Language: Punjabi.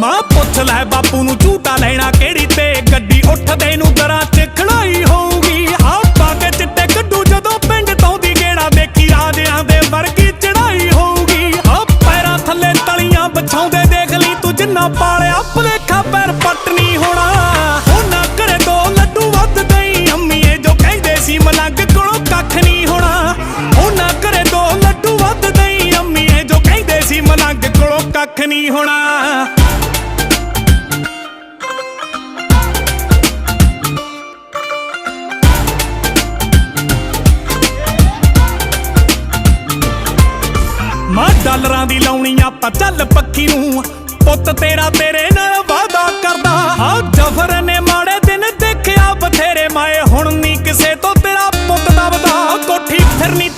ਮਾਂ ਪੁੱਛ ਲੈ ਬਾਪੂ ਨੂੰ ਝੂਟਾ ਲੈਣਾ ਕਿਹੜੀ ਤੇ? ਗੱਡੀ ਉੱਠਦੇ ਨੂੰ ਦਰਾਂ 'ਚ ਖੜਾਈ ਹੋਊਗੀ। ਆਹ ਕੇ ਚਿੱਟੇ ਕੱਢੂ ਜਦੋਂ ਪਿੰਡ ਤੋਂ ਦੀ ਗੇੜਾ ਦੇਖੀ ਰਾਜਿਆਂ ਦੇ ਵਰਗੀ ਚੜਾਈ ਹੋਊਗੀ। ਆਹ ਪੈਰਾਂ ਥੱਲੇ ਤਲੀਆਂ ਵਿਛਾਉਂਦੇ ਦੇਖ ਲਈ ਤੂੰ ਜਿੰਨਾ ਪਾਲਿਆ ਭੁਲੇਖਾ ਪੈਰ ਪੱਟ ਨਹੀਂ ਹੋਣਾ। ਉਹਨਾਂ ਘਰੇ ਕਰੇ ਦੋ ਲੱਡੂ ਵੱਧ ਦਈ, ਅੰਮੀਏ ਜੋ ਕਹਿੰਦੇ ਸੀ ਮਲੰਗ ਕੋਲੋਂ ਕੱਖ ਨਹੀਂ ਹੋਣਾ। ਉਹਨਾਂ ਘਰੇ ਕਰੇ ਦੋ ਲੱਡੂ ਵੱਧ ਦਈ, ਅੰਮੀਏ ਜੋ ਕਹਿੰਦੇ ਸੀ ਮਲੰਗ ਕੋਲੋਂ ਕੱਖ ਨਹੀਂ ਹੋਣਾ। ਡਾਲਰਾਂ ਦੀ ਲਾਉਣੀ ਆਪਾਂ ਚੱਲ ਪੱਕੀ ਨੂੰ। ਪੁੱਤ ਤੇਰਾ ਤੇਰੇ ਨਾਲ ਵਾਦਾ ਕਰਦਾ। ਆ ਜਫਰ ਨੇ ਮਾੜੇ ਦਿਨ ਦੇਖਿਆ ਬਥੇਰੇ। ਮਾਏ ਹੁਣ ਨਹੀਂ ਕਿਸੇ ਤੋਂ ਤੇਰਾ ਪੁੱਤ ਦਾ ਦਬਦਾ। ਕੋਠੀ ਫਿਰਨੀ